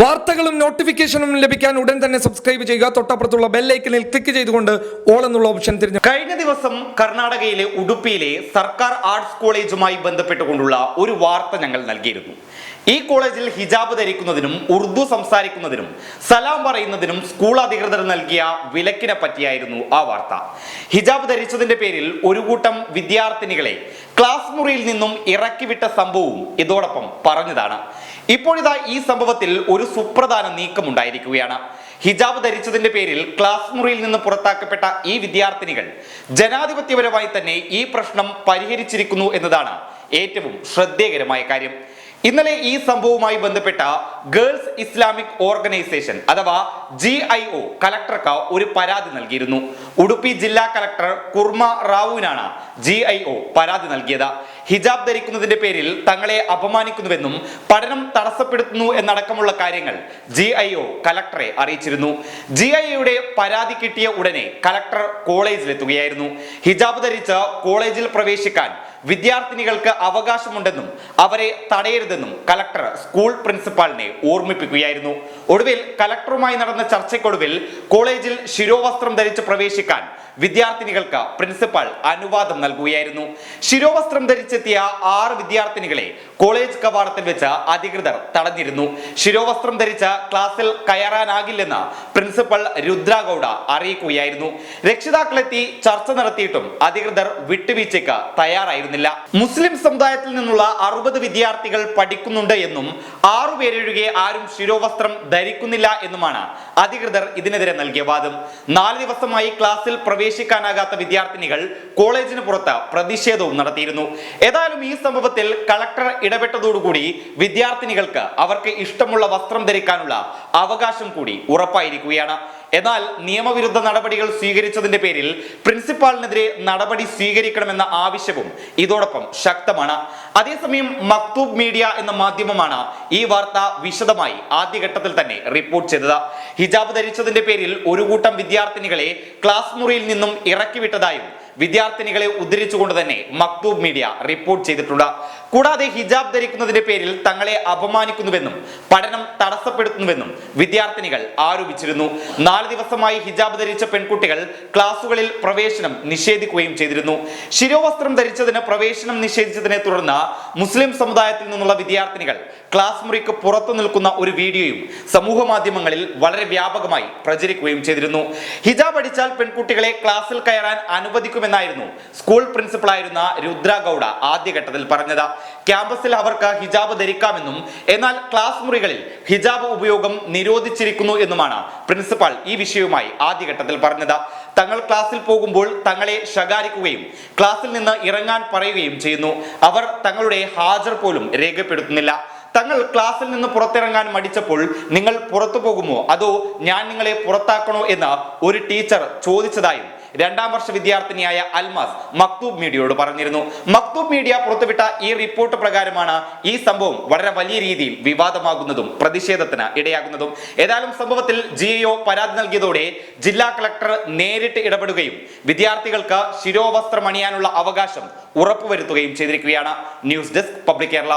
വാർത്തകളും നോട്ടിഫിക്കേഷനും ലഭിക്കാൻ ഉടൻ തന്നെ സബ്സ്ക്രൈബ് ചെയ്യുക. തൊട്ടപ്പുറത്തുള്ള ബെല്ലൈക്കനിൽ ക്ലിക്ക് ചെയ്തുകൊണ്ട് ഓൾ എന്നുള്ള ഓപ്ഷൻ തിരഞ്ഞു കഴിഞ്ഞ ദിവസം കർണാടകയിലെ ഉടുപ്പിയിലെ സർക്കാർ ആർട്സ് കോളേജുമായി ബന്ധപ്പെട്ടുകൊണ്ടുള്ള ഒരു വാർത്ത ഞങ്ങൾ നൽകിയിരുന്നു. ഈ കോളേജിൽ ഹിജാബ് ധരിക്കുന്നതിനും ഉറുദു സംസാരിക്കുന്നതിനും സലാം പറയുന്നതിനും സ്കൂൾ അധികൃതർ നൽകിയ വിലക്കിനെ പറ്റിയായിരുന്നു ആ വാർത്ത. ഹിജാബ് ധരിച്ചതിന്റെ പേരിൽ ഒരു കൂട്ടം വിദ്യാർത്ഥിനികളെ ക്ലാസ് മുറിയിൽ നിന്നും ഇറക്കിവിട്ട സംഭവവും ഇതോടൊപ്പം പറഞ്ഞതാണ്. ഇപ്പോഴിതാ ഈ സംഭവത്തിൽ ഒരു സുപ്രധാന നീക്കം ഉണ്ടായിരിക്കുകയാണ് ഹിജാബ് ധരിച്ചതിന്റെ പേരിൽ ക്ലാസ് മുറിയിൽ നിന്ന് പുറത്താക്കപ്പെട്ട ഈ വിദ്യാർത്ഥിനികൾ ജനാധിപത്യപരമായി തന്നെ ഈ പ്രശ്നം പരിഹരിച്ചിരിക്കുന്നു എന്നതാണ് ഏറ്റവും ശ്രദ്ധേയകരമായ കാര്യം. ഇന്നലെ ഈ സംഭവവുമായി ബന്ധപ്പെട്ട ഗേൾസ് ഇസ്ലാമിക് ഓർഗനൈസേഷൻ അഥവാ ജി ഐ ഒ കലക്ടർക്ക് ഒരു പരാതി നൽകിയിരുന്നു. ഉടുപ്പി ജില്ലാ കലക്ടർ കുർമ റാവുവിനാണ് ജി ഐ ഒ പരാതി നൽകിയത്. ഹിജാബ് ധരിക്കുന്നതിന്റെ പേരിൽ തങ്ങളെ അപമാനിക്കുന്നുവെന്നും പഠനം തടസ്സപ്പെടുത്തുന്നു എന്നടക്കമുള്ള കാര്യങ്ങൾ ജി ഐ ഒ കലക്ടറെ അറിയിച്ചിരുന്നു. ജി ഐ ഒയുടെ പരാതി കിട്ടിയ ഉടനെ കലക്ടർ കോളേജിലെത്തുകയായിരുന്നു. ഹിജാബ് ധരിച്ച് കോളേജിൽ പ്രവേശിക്കാൻ വിദ്യാർത്ഥിനികൾക്ക് അവകാശമുണ്ടെന്നും അവരെ തടയരുതെന്നും കലക്ടർ സ്കൂൾ പ്രിൻസിപ്പാളിനെ ഓർമ്മിപ്പിക്കുകയായിരുന്നു. ഒടുവിൽ കലക്ടറുമായി നടന്ന ചർച്ചയ്ക്കൊടുവിൽ കോളേജിൽ ശിരോവസ്ത്രം ധരിച്ച് പ്രവേശിക്കാൻ വിദ്യാർത്ഥിനികൾക്ക് പ്രിൻസിപ്പാൾ അനുവാദം നൽകുകയായിരുന്നു. ശിരോവസ്ത്രം ധരിച്ചെത്തിയ ആറ് വിദ്യാർത്ഥിനികളെ കോളേജ് കവാടത്തിൽ വെച്ച് അധികൃതർ തടഞ്ഞിരുന്നു. ശിരോവസ്ത്രം ധരിച്ച ക്ലാസ്സിൽ കയറാനാകില്ലെന്ന് പ്രിൻസിപ്പൽ രുദ്ര ഗൗഡ അറിയിക്കുകയായിരുന്നു. രക്ഷിതാക്കളെത്തി ചർച്ച നടത്തിയിട്ടും അധികൃതർ വിട്ടുവീഴ്ചയ്ക്ക് തയ്യാറായിരുന്നില്ല മുസ്ലിം സമുദായത്തിൽ നിന്നുള്ള അറുപത് വിദ്യാർത്ഥികൾ പഠിക്കുന്നുണ്ട് എന്നും ആറുപേരൊഴികെ ആരും ശിരോവസ്ത്രം ധരിക്കുന്നില്ല എന്നുമാണ് അധികൃതർ ഇതിനെതിരെ നൽകിയ വാദം. നാല് ദിവസമായി ക്ലാസ്സിൽ പ്രവേശിക്കാനാകാത്ത വിദ്യാർത്ഥിനികൾ കോളേജിന് പുറത്ത് പ്രതിഷേധവും നടത്തിയിരുന്നു. ഏതായാലും ഈ സംഭവത്തിൽ കളക്ടർ ഇടപെട്ടതോടുകൂടി വിദ്യാർത്ഥിനികൾക്ക് അവർക്ക് ഇഷ്ടമുള്ള വസ്ത്രം ധരിക്കാനുള്ള അവകാശം കൂടി ഉറപ്പായിരിക്കുകയാണ്. എന്നാൽ നിയമവിരുദ്ധ നടപടികൾ സ്വീകരിച്ചതിന്റെ പേരിൽ പ്രിൻസിപ്പാളിനെതിരെ നടപടി സ്വീകരിക്കണമെന്ന ആവശ്യവും ഇതോടൊപ്പം ശക്തമാണ്. അതേസമയം മക്തൂബ് മീഡിയ എന്ന മാധ്യമമാണ് ഈ വാർത്ത വിശദമായി ആദ്യഘട്ടത്തിൽ തന്നെ റിപ്പോർട്ട് ചെയ്തത്. ഹിജാബ് ധരിച്ചതിന്റെ പേരിൽ ഒരു കൂട്ടം വിദ്യാർത്ഥിനികളെ ക്ലാസ് മുറിയിൽ നിന്നും ഇറക്കിവിട്ടതായും വിദ്യാർത്ഥിനികളെ ഉദ്ധരിച്ചുകൊണ്ട് തന്നെ മക്തൂബ് മീഡിയ റിപ്പോർട്ട് ചെയ്തിട്ടുണ്ട്. കൂടാതെ ഹിജാബ് ധരിക്കുന്നതിന്റെ പേരിൽ തങ്ങളെ അപമാനിക്കുന്നുവെന്നും പഠനം തടസ്സപ്പെടുത്തുന്നുവെന്നും വിദ്യാർത്ഥിനികൾ ആരോപിച്ചിരുന്നു. നാല് ദിവസമായി ഹിജാബ് ധരിച്ച പെൺകുട്ടികൾ ക്ലാസുകളിൽ പ്രവേശനം നിഷേധിക്കുകയും ചെയ്തിരുന്നു. ശിരോവസ്ത്രം ധരിച്ചതിന് പ്രവേശനം നിഷേധിച്ചതിനെ തുടർന്ന് മുസ്ലിം സമുദായത്തിൽ നിന്നുള്ള വിദ്യാർത്ഥിനികൾ ക്ലാസ് മുറിക്ക് പുറത്തു നിൽക്കുന്ന ഒരു വീഡിയോയും സമൂഹ മാധ്യമങ്ങളിൽ വളരെ വ്യാപകമായി പ്രചരിക്കുകയും ചെയ്തിരുന്നു. ഹിജാബ് അടിച്ചാൽ പെൺകുട്ടികളെ ക്ലാസ്സിൽ കയറാൻ അനുവദിക്കുമെന്നായിരുന്നു സ്കൂൾ പ്രിൻസിപ്പളായിരുന്ന രുദ്ര ഗൗഡ ആദ്യഘട്ടത്തിൽ പറഞ്ഞത്. ക്യാമ്പസിൽ അവർക്ക് ഹിജാബ് ധരിക്കാമെന്നും എന്നാൽ ക്ലാസ് മുറികളിൽ ഹിജാബ് ഉപയോഗം നിരോധിച്ചിരിക്കുന്നു എന്നുമാണ് പ്രിൻസിപ്പാൾ ഈ വിഷയവുമായി ആദ്യഘട്ടത്തിൽ പറഞ്ഞത്. തങ്ങൾ ക്ലാസ്സിൽ പോകുമ്പോൾ തങ്ങളെ ശകാരിക്കുകയും ക്ലാസ്സിൽ നിന്ന് ഇറങ്ങാൻ പറയുകയും ചെയ്യുന്നു. അവർ തങ്ങളുടെ ഹാജർ പോലും രേഖപ്പെടുത്തുന്നില്ല. തങ്ങൾ ക്ലാസ്സിൽ നിന്ന് പുറത്തിറങ്ങാൻ മടിച്ചപ്പോൾ നിങ്ങൾ പുറത്തു പോകുമോ? അതോ ഞാൻ നിങ്ങളെ പുറത്താക്കണോ എന്ന് ഒരു ടീച്ചർ ചോദിച്ചതായും രണ്ടാം വർഷ വിദ്യാർത്ഥിനിയായ അൽമാസ് മക്തൂബ് മീഡിയയോട് പറഞ്ഞിരുന്നു. മക്തൂബ് മീഡിയ പുറത്തുവിട്ട ഈ റിപ്പോർട്ട് പ്രകാരമാണ് ഈ സംഭവം വളരെ വലിയ രീതിയിൽ വിവാദമാകുന്നതും പ്രതിഷേധത്തിന് ഇടയാകുന്നതും. ഏതായാലും സംഭവത്തിൽ ജി പരാതി നൽകിയതോടെ ജില്ലാ കളക്ടർ നേരിട്ട് ഇടപെടുകയും വിദ്യാർത്ഥികൾക്ക് ശിരോവസ്ത്രം അണിയാനുള്ള അവകാശം ഉറപ്പുവരുത്തുകയും ചെയ്തിരിക്കുകയാണ്. News desk public Kerala.